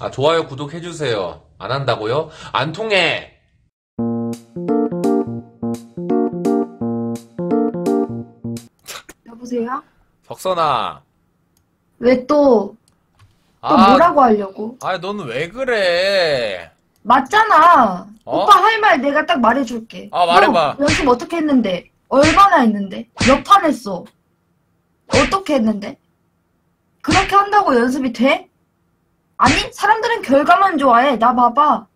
아, 좋아요, 구독해주세요. 안 한다고요? 안 통해! 여보세요? 석선아. 왜 또, 또 아, 뭐라고 하려고? 아, 너는 왜 그래? 맞잖아. 어? 오빠 할 말 내가 딱 말해줄게. 아, 말해봐. 너 연습 어떻게 했는데? 얼마나 했는데? 몇 판 했어? 어떻게 했는데? 그렇게 한다고 연습이 돼? 아니, 사람들은 결과만 좋아해. 나 봐봐.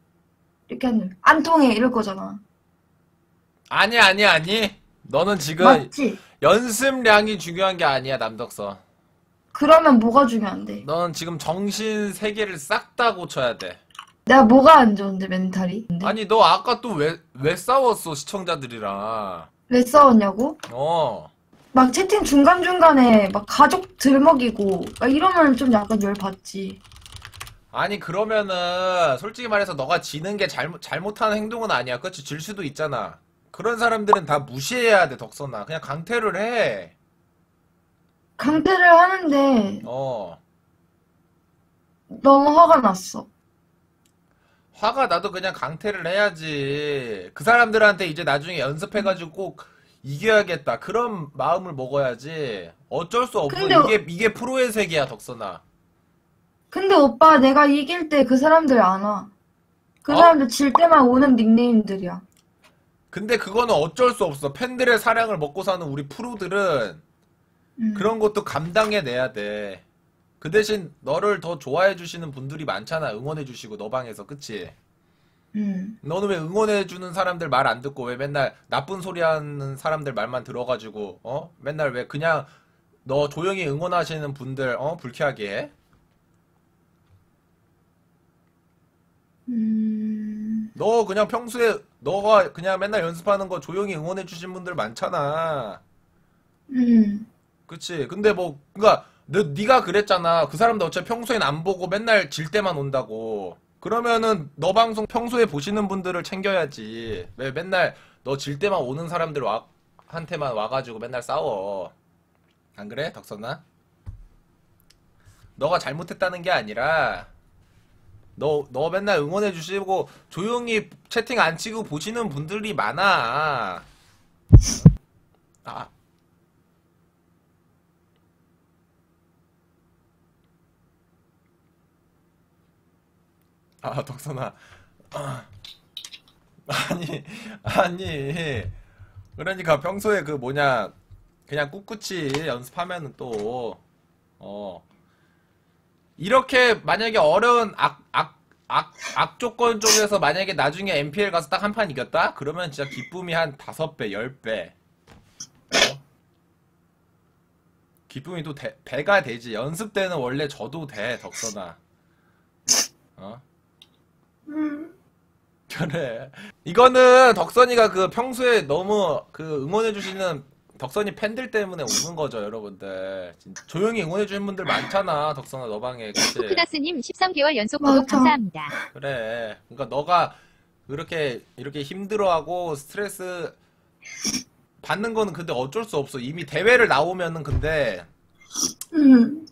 이렇게 하는, 안 통해. 이럴 거잖아. 아니, 아니, 아니. 너는 지금 맞지? 연습량이 중요한 게 아니야, 남덕선. 그러면 뭐가 중요한데? 너는 지금 정신 세계를 싹 다 고쳐야 돼. 내가 뭐가 안 좋은데, 멘탈이? 근데 아니, 너 아까 또 왜, 왜 싸웠어, 시청자들이랑. 왜 싸웠냐고? 어. 막 채팅 중간중간에 막 가족 들먹이고 막 이러면 좀 약간 열받지. 아니, 그러면은, 솔직히 말해서 너가 지는 게 잘못, 잘못하는 행동은 아니야. 그치? 질 수도 있잖아. 그런 사람들은 다 무시해야 돼, 덕선아. 그냥 강퇴를 해. 강퇴를 하는데 어. 너무 화가 났어. 화가 나도 그냥 강퇴를 해야지. 그 사람들한테 이제 나중에 연습해가지고 꼭 이겨야겠다. 그런 마음을 먹어야지. 어쩔 수 없어. 근데 이게, 이게 프로의 세계야, 덕선아. 근데 오빠 내가 이길 때 그 사람들 안 와. 그 어? 사람들 질 때만 오는 닉네임들이야. 근데 그거는 어쩔 수 없어. 팬들의 사랑을 먹고 사는 우리 프로들은 음. 그런 것도 감당해내야 돼. 그 대신 너를 더 좋아해 주시는 분들이 많잖아. 응원해 주시고 너 방에서. 그치? 음. 너는 왜 응원해 주는 사람들 말 안 듣고 왜 맨날 나쁜 소리 하는 사람들 말만 들어가지고 어? 맨날 왜 그냥 너 조용히 응원하시는 분들 어? 불쾌하게 해? 음. 너 그냥 평소에 너가 그냥 맨날 연습하는 거 조용히 응원해 주신 분들 많잖아. 음. 그치? 근데 뭐 그니까 너 네가 그랬잖아. 그 사람들 어차피 평소엔 안 보고 맨날 질 때만 온다고. 그러면은 너 방송 평소에 보시는 분들을 챙겨야지. 왜 맨날 너 질 때만 오는 사람들 와 한테만 와가지고 맨날 싸워. 안 그래, 덕선아? 너가 잘못했다는 게 아니라 너 너 맨날 응원해 주시고 조용히 채팅 안 치고 보시는 분들이 많아. 아, 아, 덕선아. 아, 아니, 아니. 그러니까 평소에 그 뭐냐, 그냥 꿋꿋이 연습하면은 또, 어. 이렇게 만약에 어려운 악, 악, 악, 악조건 쪽에서 만약에 나중에 MPL 가서 딱 한 판 이겼다? 그러면 진짜 기쁨이 한 다섯 배, 열 배. 어? 기쁨이 또 대- 배가 되지. 연습 때는 원래 져도 돼, 덕선아. 어? 음. 그래. 이거는 덕선이가 그 평소에 너무 그 응원해주시는 덕선이 팬들 때문에 오는 거죠, 여러분들. 진짜 조용히 응원해주는 분들 많잖아, 덕선아, 너 방에. 그치? 쿠다스님 13개월 연속 구독 맞아. 감사합니다. 그래. 그러니까 너가 그렇게, 이렇게 힘들어하고 스트레스 받는 거는 근데 어쩔 수 없어. 이미 대회를 나오면은 근데 음.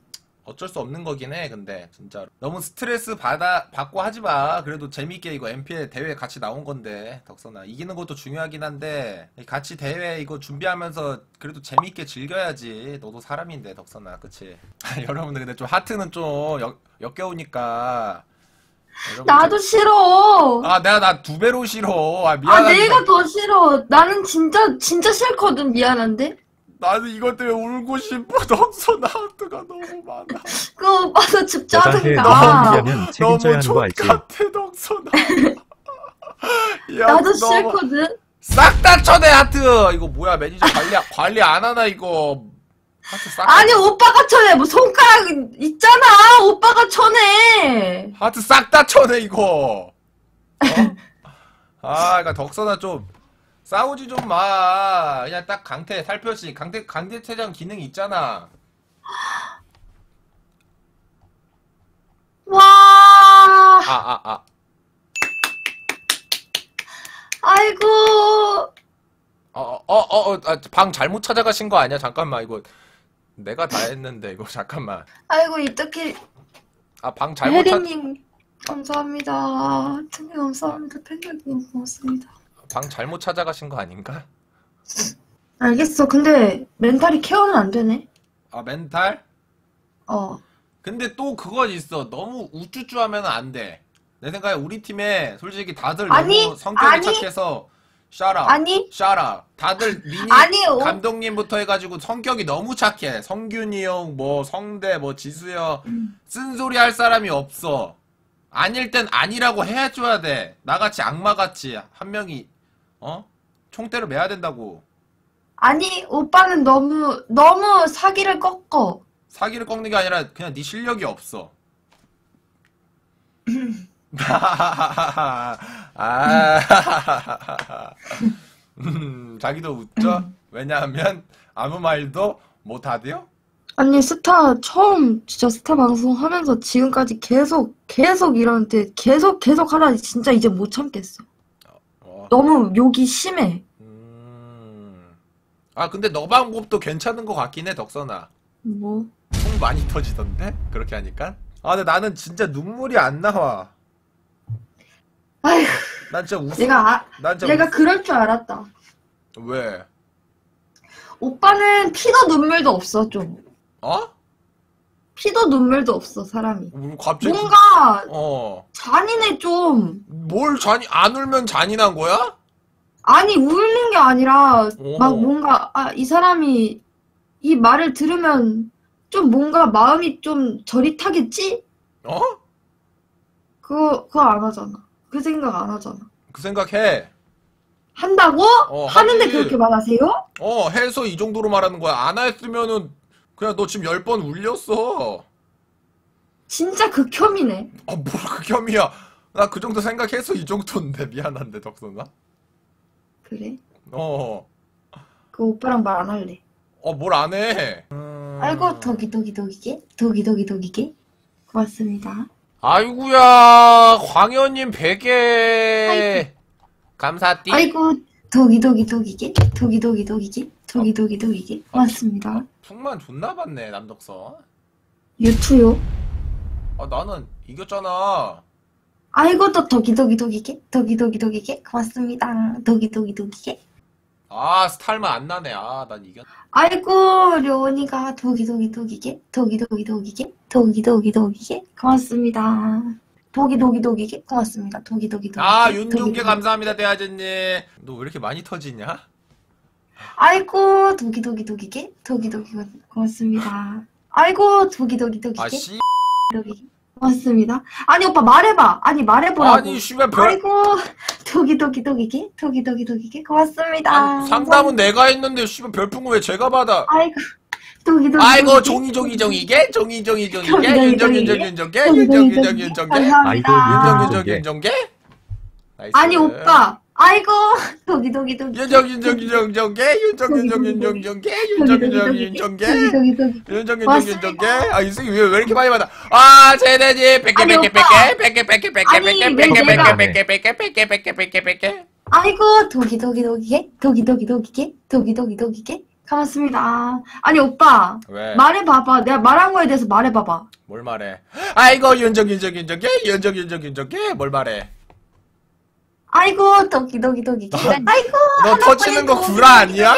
어쩔 수 없는 거긴 해, 근데, 진짜로. 너무 스트레스 받아, 받고 하지 마. 그래도 재밌게 이거 MPL 대회 같이 나온 건데, 덕선아. 이기는 것도 중요하긴 한데, 같이 대회 이거 준비하면서 그래도 재밌게 즐겨야지. 너도 사람인데, 덕선아. 그치? 여러분들 근데 좀 하트는 좀 역, 역겨우니까. 나도 좀- 싫어. 아, 내가 나 두 배로 싫어. 아, 아, 미안한데. 내가 더 싫어. 나는 진짜, 진짜 싫거든. 미안한데. 나는 이것 때문에 울고 싶어. 덕선아, 하트가 너무 많아. 그 오빠도 죽자 여자애 하든가. 너무 책임져야 하는 거 알지? 족같아 덕선아 야, 나도 너무- 싫거든. 싹 다 쳐내 하트 이거 뭐야 매니저 관리 관리 안 하나 이거 하트 싹 아니 오빠가 쳐내 뭐 손가락 있잖아 오빠가 쳐내 하트 싹 다 쳐내 이거 어? 아 그러니까 덕선아 좀 싸우지 좀 마 그냥 딱 강태 살펴시 강태 강제 퇴장 기능 있잖아 와 아 아, 아. 아이고 어, 어, 어, 어, 아, 방 잘못 찾아가신 거 아니야? 잠깐만, 이거. 내가 다 했는데, 이거, 잠깐만. 아이고 이렇게 아, 방 잘못 찾, 혜리님 감사합니다. 천개 감사합니다. 팬들 고맙습니다. 방 잘못 찾아가신 거 아닌가? 알겠어. 근데 멘탈이 케어는 안 되네. 아 멘탈? 어. 근데 또 그건 있어. 너무 우쭈쭈 하면 안 돼. 내 생각에 우리 팀에 솔직히 다들 아니, 너무 성격이 아니. 착해서 샤라 아니, 샤라 다들 미니 아니, 어. 감독님부터 해가지고 성격이 너무 착해. 성균이 형, 뭐 성대, 뭐 지수형 음. 쓴소리 할 사람이 없어. 아닐 땐 아니라고 해줘야 돼. 나같이 악마같이 한 명이 어 총대를 매야 된다고. 아니, 오빠는 너무, 너무 사기를 꺾어. 사기를 꺾는 게 아니라 그냥 네 실력이 없어. 아, 음, 자기도 웃죠? 왜냐하면 아무 말도 못 하대요? 아니, 스타, 처음, 진짜 스타 방송 하면서 지금까지 계속, 계속 이러는데, 계속, 계속 하라니, 진짜 이제 못 참겠어. 어, 너무 욕이 심해. 음. 아, 근데 너 방법도 괜찮은 것 같긴 해, 덕선아. 뭐. 통 많이 터지던데? 그렇게 하니까? 아, 근데 나는 진짜 눈물이 안 나와. 아휴, 난 진짜 웃음. 내가, 아, 난 진짜 내가 그럴 줄 알았다. 웃... 왜? 오빠는 피도 눈물도 없어, 좀. 어? 피도 눈물도 없어, 사람이. 뭐 갑자기. 뭔가 어. 잔인해, 좀. 뭘 잔이, 안 울면 잔인한 거야? 아니, 울는 게 아니라, 오. 막 뭔가, 아, 이 사람이 이 말을 들으면 좀 뭔가 마음이 좀 저릿하겠지? 어? 그거, 그거 안 하잖아. 그 생각 안 하잖아. 그 생각해. 한다고? 어, 하는데 하지. 그렇게 말하세요? 어, 해서 이 정도로 말하는 거야. 안 했으면은, 그냥 너 지금 열 번 울렸어. 진짜 극혐이네. 아, 뭘 극혐이야. 나 그 정도 생각해서 이 정도인데. 미안한데, 덕선아. 그래? 어. 그 오빠랑 말 안 할래. 어, 뭘 안 해. 음... 아이고, 도기도기도기게? 도기도기도기게? 고맙습니다. 아이구야, 광현님 베개. 감사띠. 아이고, 도기도기도기게? 도기도기도기게? 도기도기도기게? 고맙습니다. 풍만 존나 받네, 남덕선. 유투요? 아, 나는 이겼잖아. 아이고, 또 도기도기도기게? 도기도기도기게? 고맙습니다. 도기도기도기게? 아, 스타일만 안 나네. 아, 난 이겼. 아이고, 료니가 도기도기도기게? 도기도기도기게? 도기도기도기게? 고맙습니다. 도기도기도기게? 고맙습니다. 도기도기도기게? 아, 윤종계 감사합니다, 대하진님. 너 왜 이렇게 많이 터지냐? 아이고, 도기 도기 도기게? 도기 도기 고맙습니다. 아이고, 도기 도기 도기게? 아, 씨. 도기도기 고맙습니다. 아니, 오빠 말해봐. 아니, 말해보라고. 아니, 씨발, 별. 아이고, 도기 도기 도기게? 도기 도기 도기게? 고맙습니다. 아니, 상담은 내가 했는데, 씨발, 별풍은 왜 제가 받아? 아이고, 도기 도기. 아이고, 종이, 종이, 종이게? 종이, 종이, 종이게? 종이, 종이, 윤정? 윤정, 윤정게? 윤정, 윤정, 윤정게? 감사합니다. 윤정, 윤정, 윤정, 윤정게? 아니, 오빠. 아이고, 도기 도기 도기. 윤정, 윤정, 윤정게? 윤정, 윤정, 윤정, 윤정게? 윤정, 윤정, 윤정게? 도기도기도기. 윤정, 윤정, 맞습니다. 윤정게? 아, 이 새끼 왜, 왜 이렇게 많이 받아? 아, 쟤네지, 뺏게, 아니, 뺏게, 오빠. 뺏게, 뺏게, 뺏게, 뺏게, 아니, 뺏게, 왜 뺏게, 내가- 뺏게, 뺏게, 뺏게, 뺏게, 뺏게, 뺏게, 뺏게. 아이고, 도기 도기 도기게? 도기 도기 도기게? 도기 도기 도기게? 고맙습니다. 아니, 오빠. 왜? 말해봐봐. 내가 말한 거에 대해서 말해봐봐. 뭘 말해? 아이고 윤정 윤정 윤정게 윤정 윤정 윤정게 뭘 말해? 아이고, 도기 도기 도기게? 아이고, 너 터치는 거 구라 아니야?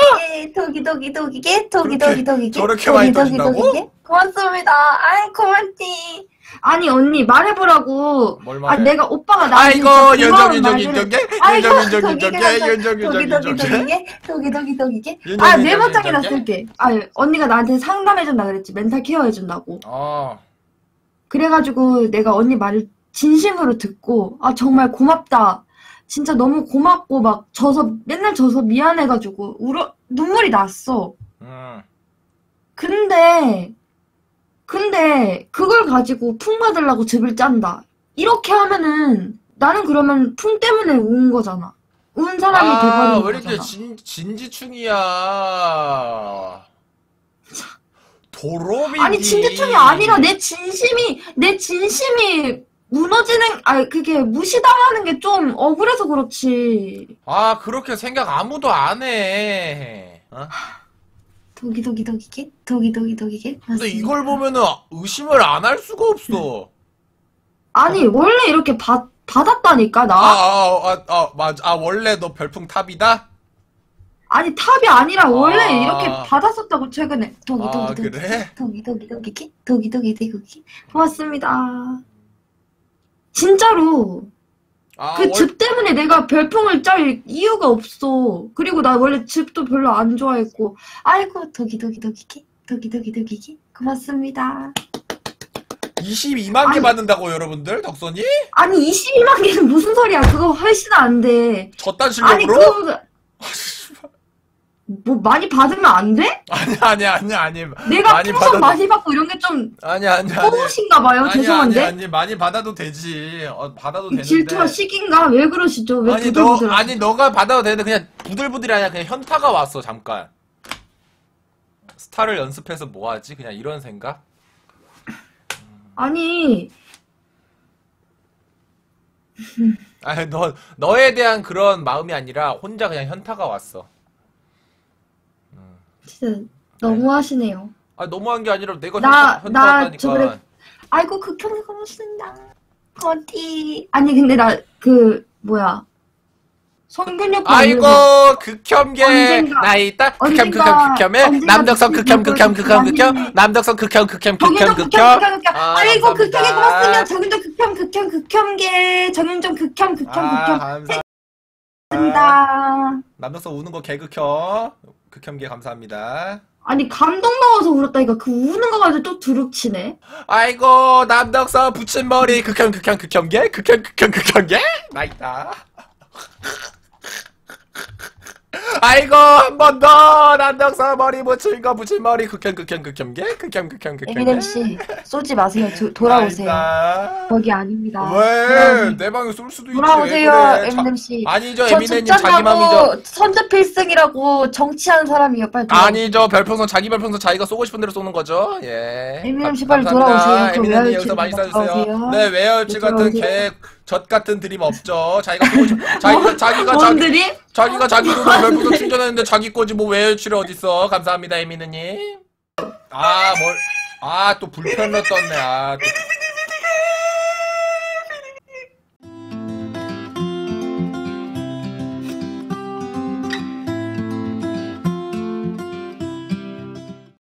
도기 도기 도기게? 도기도기 도기게? 저렇게 많이 터진다고? 고맙습니다. 아이, 고맙지. 아니, 언니, 말해보라고. 뭘 아, 말해? 내가 오빠가 나한테 아이고 윤정 윤정 윤정게 아이고, 윤정 윤정 도기가 윤정게 윤정 윤정 윤정게 도기도기도기게? 도기 도기 도기게? 윤정, 아, 윤정, 메모장에다 윤정게? 쓸게. 아, 언니가 나한테 상담해준다 그랬지. 멘탈 케어해준다고. 어 그래가지고 내가 언니 말을 진심으로 듣고, 아, 정말 고맙다. 진짜 너무 고맙고, 막, 져서, 맨날 져서 미안해가지고, 울어, 눈물이 났어. 음. 근데, 근데, 그걸 가지고 풍 받으려고 즙을 짠다. 이렇게 하면은, 나는 그러면 풍 때문에 운 거잖아. 운 사람이 아, 돼버리는 왜 이렇게 거잖아. 진, 진지충이야. 도로미. 아니, 진지충이 아니라 내 진심이, 내 진심이 무너지는, 아니, 그게 무시당하는 게 좀 억울해서 그렇지. 아, 그렇게 생각 아무도 안 해. 어? 도기도기도기게? 도기도기도기게? 근데 이걸 보면은 의심을 안 할 수가 없어. 아니 원래 이렇게 받 받았다니까 아, 나. 아, 아, 아, 맞아. 아, 원래 너 별풍 탑이다? 아니 탑이 아니라 원래 아. 이렇게 받았었다고 최근에. 도기 아, 도기 도기. 그래? 도기 도기 도기 기 도기 도기 도기 고맙습니다. 진짜로 아, 그 월- 즙 때문에 내가 별풍을 짤 이유가 없어. 그리고 나 원래 즙도 별로 안 좋아했고. 아이고 도기 도기 도기 기 도기 도기 도기 기 고맙습니다. 22만 개 아니. 받는다고, 여러분들? 덕선이? 아니 22만 개는 무슨 소리야? 그거 훨씬 안 돼. 저딴 아니 실력으로? 그거 뭐 많이 받으면 안 돼? 아니, 아니, 아니, 아니. 내가 많이 풍선 받아도- 많이 받고 이런 게 좀 아니, 아니, 아니. 뽑으신가 봐요. 아니, 죄송한데. 아니, 아니, 많이 받아도 되지. 어, 받아도 되는데. 질투가 시긴가? 왜 그러시죠? 왜 아니, 너, 부들부들? 아니, 너가 받아도 되는데, 그냥 부들부들이 아니라 그냥 현타가 왔어, 잠깐. 스타를 연습해서 뭐 하지? 그냥 이런 생각? 아니 아니, 너, 너에 대한 그런 마음이 아니라 혼자 그냥 현타가 왔어. 진짜 너무하시네요. 아, 너무한 게 아니라 내가 나- 현타, 나 현타였다니까. 저번에 아이고 극혐이 고맙습니다. 어디? 아니 근데 나 그 뭐야 성균역 아이고 극혐계 언젠가, 나 있다 극혐 언젠가, 극혐 극혐해 언젠가 남덕성 극혐 극혐 극혐 극혐 나중에 남덕성 극혐 극혐 극혐 극혐 극혐 극혐 극혐 아, 아이고 감사합니다. 극혐이 고맙습니다. 정윤정 극혐 극혐 극혐계 정윤정 극혐 극혐 아 극혐 감사합니다. 남덕성 우는 거 개극혐 극혐계 감사합니다. 아니 감동 나와서 울었다니까 그 우는 거 가지고 또 두룩치네. 아이고 남덕성 붙임머리 극혐 극혐 극혐계? 극혐 극혐 극혐계? 나 있다 아이고 한 번더 남덕성 머리 붙인 거 붙임머리 극혐 극혐 극혐계 극혐 극혐 극혐계 에미넴 씨 쏘지 마세요. 도- 돌아오세요. 나 있다. 거기 아닙니다. 왜? 내 방에 쏠 수도 있지. 돌아오세요, 왜 그래? 자- 에미넴 씨. 아니죠, 저 에미네님 자기 맘이죠. 진짜라고 선제 필승이라고 정치하는 사람이에요. 빨리 돌아오세요. 아니죠, 별풍선 자기 별풍선 자기가 쏘고 싶은 대로 쏘는 거죠. 예. 에미넴 씨 감- 빨리 감사합니다. 돌아오세요. 그 외할치 여기서 많이 좀. 돌아오세요. 네, 외열치 같은 돌아오세요. 개, 젖 같은 드림 없죠. 자기가 싶, 자기가 자기가 자기 원들이 자기가 자기 돈으로 별풍선 충전했는데 자기 거지 뭐 외열치를 어딨어. 감사합니다, 에미네님. 아, 뭘. 아, 또 불편러 떴네. 아, 또